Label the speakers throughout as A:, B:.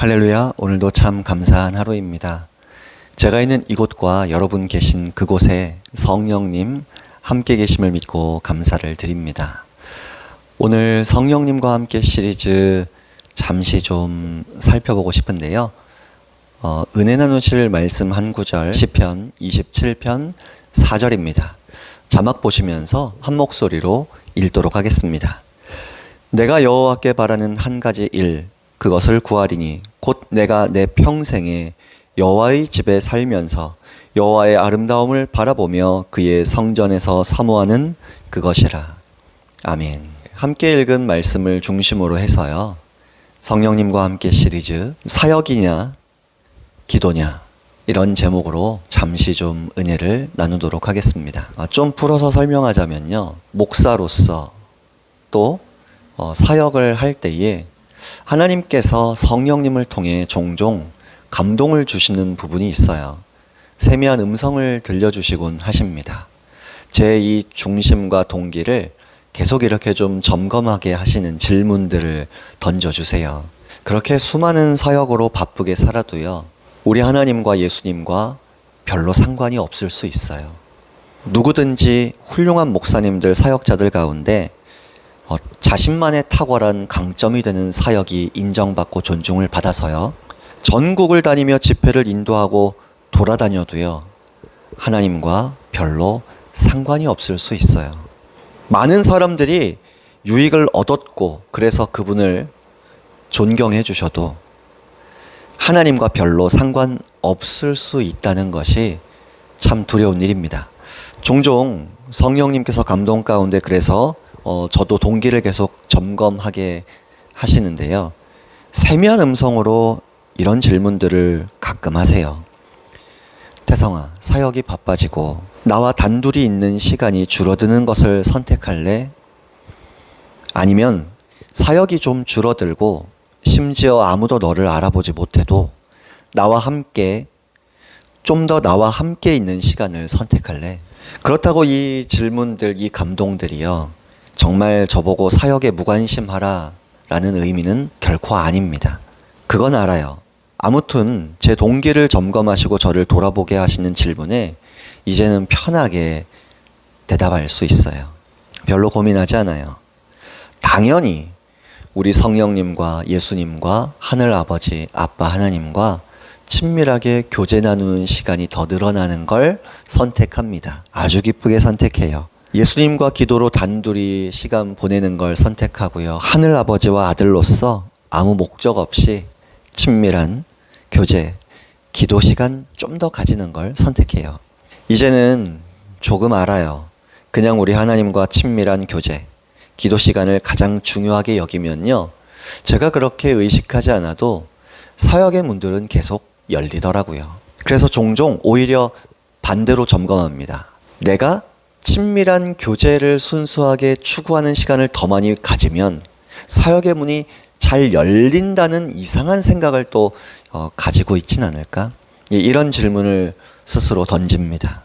A: 할렐루야, 오늘도 참 감사한 하루입니다. 제가 있는 이곳과 여러분 계신 그곳에 성령님 함께 계심을 믿고 감사를 드립니다. 오늘 성령님과 함께 시리즈 잠시 좀 살펴보고 싶은데요. 어, 은혜 나누실 말씀 한 구절, 10편 27편 4절입니다. 자막 보시면서 한 목소리로 읽도록 하겠습니다. 내가 여호와께 바라는 한 가지 일 그것을 구하리니 곧 내가 내 평생에 여호와의 집에 살면서 여호와의 아름다움을 바라보며 그의 성전에서 사모하는 그것이라. 아멘. 함께 읽은 말씀을 중심으로 해서요. 성령님과 함께 시리즈 사역이냐 기도냐 이런 제목으로 잠시 좀 은혜를 나누도록 하겠습니다. 아, 좀 풀어서 설명하자면요. 목사로서 또 어, 사역을 할 때에 하나님께서 성령님을 통해 종종 감동을 주시는 부분이 있어요. 세미한 음성을 들려주시곤 하십니다. 제 이 중심과 동기를 계속 이렇게 좀 점검하게 하시는 질문들을 던져주세요. 그렇게 수많은 사역으로 바쁘게 살아도요, 우리 하나님과 예수님과 별로 상관이 없을 수 있어요. 누구든지 훌륭한 목사님들, 사역자들 가운데 어, 자신만의 탁월한 강점이 되는 사역이 인정받고 존중을 받아서요. 전국을 다니며 집회를 인도하고 돌아다녀도요. 하나님과 별로 상관이 없을 수 있어요. 많은 사람들이 유익을 얻었고 그래서 그분을 존경해 주셔도 하나님과 별로 상관없을 수 있다는 것이 참 두려운 일입니다. 종종 성령님께서 감동 가운데 그래서 어, 저도 동기를 계속 점검하게 하시는데요. 세미한 음성으로 이런 질문들을 가끔 하세요. 태성아, 사역이 바빠지고 나와 단둘이 있는 시간이 줄어드는 것을 선택할래? 아니면 사역이 좀 줄어들고 심지어 아무도 너를 알아보지 못해도 나와 함께 좀 더 나와 함께 있는 시간을 선택할래? 그렇다고 이 질문들, 이 감동들이요. 정말 저보고 사역에 무관심하라 라는 의미는 결코 아닙니다. 그건 알아요. 아무튼 제 동기를 점검하시고 저를 돌아보게 하시는 질문에 이제는 편하게 대답할 수 있어요. 별로 고민하지 않아요. 당연히 우리 성령님과 예수님과 하늘 아버지, 아빠 하나님과 친밀하게 교제 나누는 시간이 더 늘어나는 걸 선택합니다. 아주 기쁘게 선택해요. 예수님과 기도로 단둘이 시간 보내는 걸 선택하고요. 하늘 아버지와 아들로서 아무 목적 없이 친밀한 교제, 기도 시간 좀 더 가지는 걸 선택해요. 이제는 조금 알아요. 그냥 우리 하나님과 친밀한 교제, 기도 시간을 가장 중요하게 여기면요. 제가 그렇게 의식하지 않아도 사역의 문들은 계속 열리더라고요. 그래서 종종 오히려 반대로 점검합니다. 내가 친밀한 교제를 순수하게 추구하는 시간을 더 많이 가지면 사역의 문이 잘 열린다는 이상한 생각을 또 어, 가지고 있진 않을까? 이런 질문을 스스로 던집니다.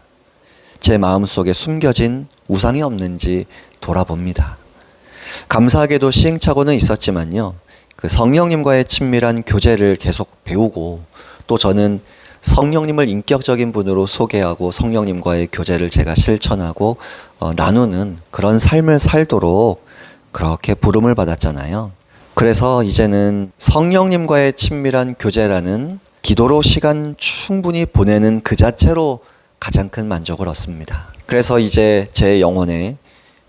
A: 제 마음 속에 숨겨진 우상이 없는지 돌아봅니다. 감사하게도 시행착오는 있었지만요. 그 성령님과의 친밀한 교제를 계속 배우고 또 저는 성령님을 인격적인 분으로 소개하고 성령님과의 교제를 제가 실천하고 어, 나누는 그런 삶을 살도록 그렇게 부름을 받았잖아요. 그래서 이제는 성령님과의 친밀한 교제라는 기도로 시간 충분히 보내는 그 자체로 가장 큰 만족을 얻습니다. 그래서 이제 제 영혼에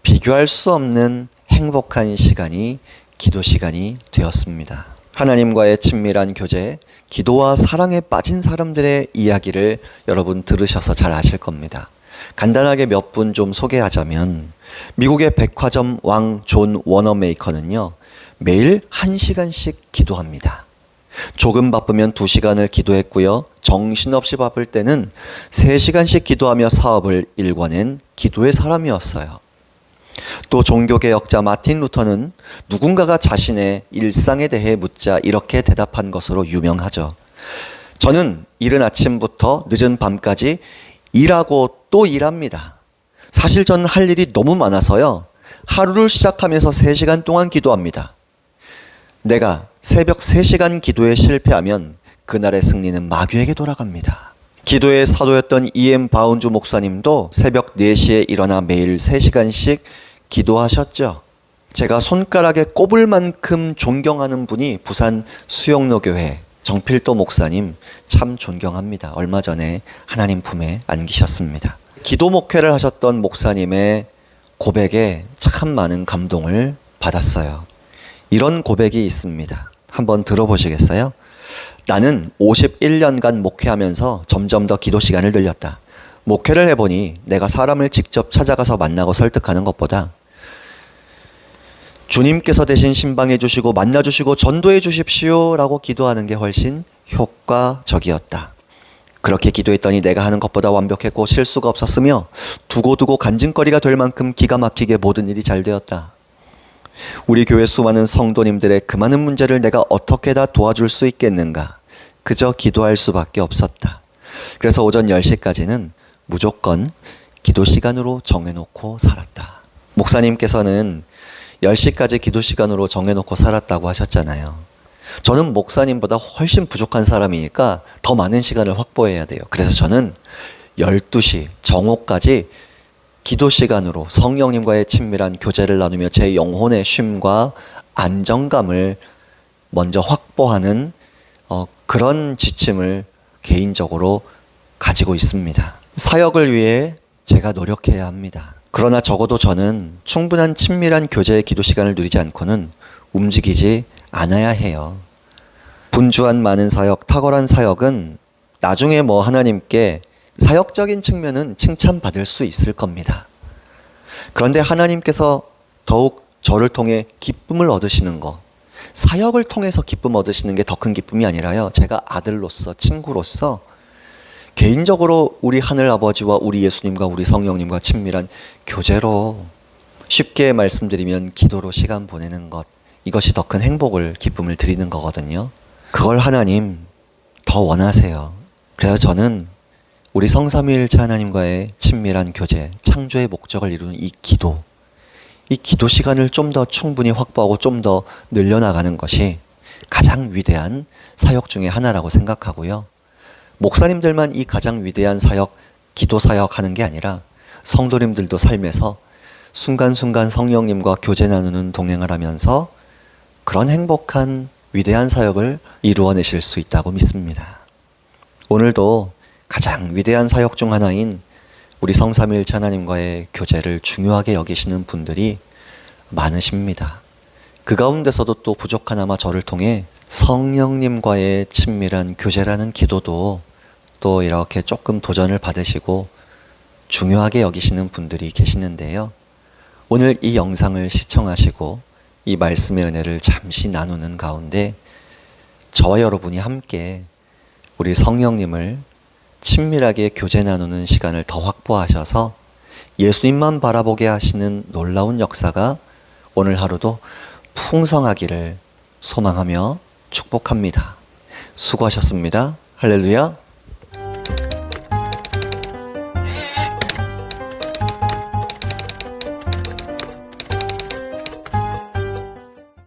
A: 비교할 수 없는 행복한 시간이 기도 시간이 되었습니다. 하나님과의 친밀한 교제, 기도와 사랑에 빠진 사람들의 이야기를 여러분 들으셔서 잘 아실 겁니다. 간단하게 몇 분 좀 소개하자면 미국의 백화점 왕 존 워너메이커는요. 매일 한시간씩 기도합니다. 조금 바쁘면 두시간을 기도했고요. 정신없이 바쁠 때는 세시간씩 기도하며 사업을 일궈낸 기도의 사람이었어요. 또 종교개혁자 마틴 루터는 누군가가 자신의 일상에 대해 묻자 이렇게 대답한 것으로 유명하죠. 저는 이른 아침부터 늦은 밤까지 일하고 또 일합니다. 사실 저는 할 일이 너무 많아서요. 하루를 시작하면서 3시간 동안 기도합니다. 내가 새벽 3시간 기도에 실패하면 그날의 승리는 마귀에게 돌아갑니다. 기도의 사도였던 이엠 바운주 목사님도 새벽 4시에 일어나 매일 3시간씩 기도하셨죠. 제가 손가락에 꼽을 만큼 존경하는 분이 부산 수영로 교회 정필도 목사님 참 존경합니다. 얼마 전에 하나님 품에 안기셨습니다. 기도 목회를 하셨던 목사님의 고백에 참 많은 감동을 받았어요. 이런 고백이 있습니다. 한번 들어보시겠어요? 나는 51년간 목회하면서 점점 더 기도 시간을 늘렸다. 목회를 해보니 내가 사람을 직접 찾아가서 만나고 설득하는 것보다 주님께서 대신 신방해 주시고 만나 주시고 전도해 주십시오 라고 기도하는 게 훨씬 효과적이었다. 그렇게 기도했더니 내가 하는 것보다 완벽했고 실수가 없었으며 두고두고 간증거리가 될 만큼 기가 막히게 모든 일이 잘 되었다. 우리 교회 수많은 성도님들의 그 많은 문제를 내가 어떻게 다 도와줄 수 있겠는가? 그저 기도할 수밖에 없었다. 그래서 오전 10시까지는 무조건 기도 시간으로 정해놓고 살았다. 목사님께서는 10시까지 기도 시간으로 정해놓고 살았다고 하셨잖아요. 저는 목사님보다 훨씬 부족한 사람이니까 더 많은 시간을 확보해야 돼요. 그래서 저는 12시 정오까지 기도 시간으로 성령님과의 친밀한 교제를 나누며 제 영혼의 쉼과 안정감을 먼저 확보하는 어, 그런 지침을 개인적으로 가지고 있습니다. 사역을 위해 제가 노력해야 합니다. 그러나 적어도 저는 충분한 친밀한 교제의 기도 시간을 누리지 않고는 움직이지 않아야 해요. 분주한 많은 사역, 탁월한 사역은 나중에 뭐 하나님께 사역적인 측면은 칭찬받을 수 있을 겁니다. 그런데 하나님께서 더욱 저를 통해 기쁨을 얻으시는 것, 사역을 통해서 기쁨 얻으시는 게 더 큰 기쁨이 아니라요. 제가 아들로서, 친구로서 개인적으로 우리 하늘 아버지와 우리 예수님과 우리 성령님과 친밀한 교제로 쉽게 말씀드리면 기도로 시간 보내는 것, 이것이 더 큰 행복을, 기쁨을 드리는 거거든요. 그걸 하나님 더 원하세요. 그래서 저는 우리 성삼위일체 하나님과의 친밀한 교제, 창조의 목적을 이루는 이 기도, 이 기도 시간을 좀 더 충분히 확보하고 좀 더 늘려나가는 것이 가장 위대한 사역 중의 하나라고 생각하고요. 목사님들만 이 가장 위대한 사역, 기도 사역 하는 게 아니라 성도님들도 삶에서 순간순간 성령님과 교제 나누는 동행을 하면서 그런 행복한 위대한 사역을 이루어내실 수 있다고 믿습니다. 오늘도 가장 위대한 사역 중 하나인 우리 성삼일체 하나님과의 교제를 중요하게 여기시는 분들이 많으십니다. 그 가운데서도 또 부족하나마 저를 통해 성령님과의 친밀한 교제라는 기도도 또 이렇게 조금 도전을 받으시고 중요하게 여기시는 분들이 계시는데요. 오늘 이 영상을 시청하시고 이 말씀의 은혜를 잠시 나누는 가운데 저와 여러분이 함께 우리 성령님을 친밀하게 교제 나누는 시간을 더 확보하셔서 예수님만 바라보게 하시는 놀라운 역사가 오늘 하루도 풍성하기를 소망하며 축복합니다. 수고하셨습니다. 할렐루야.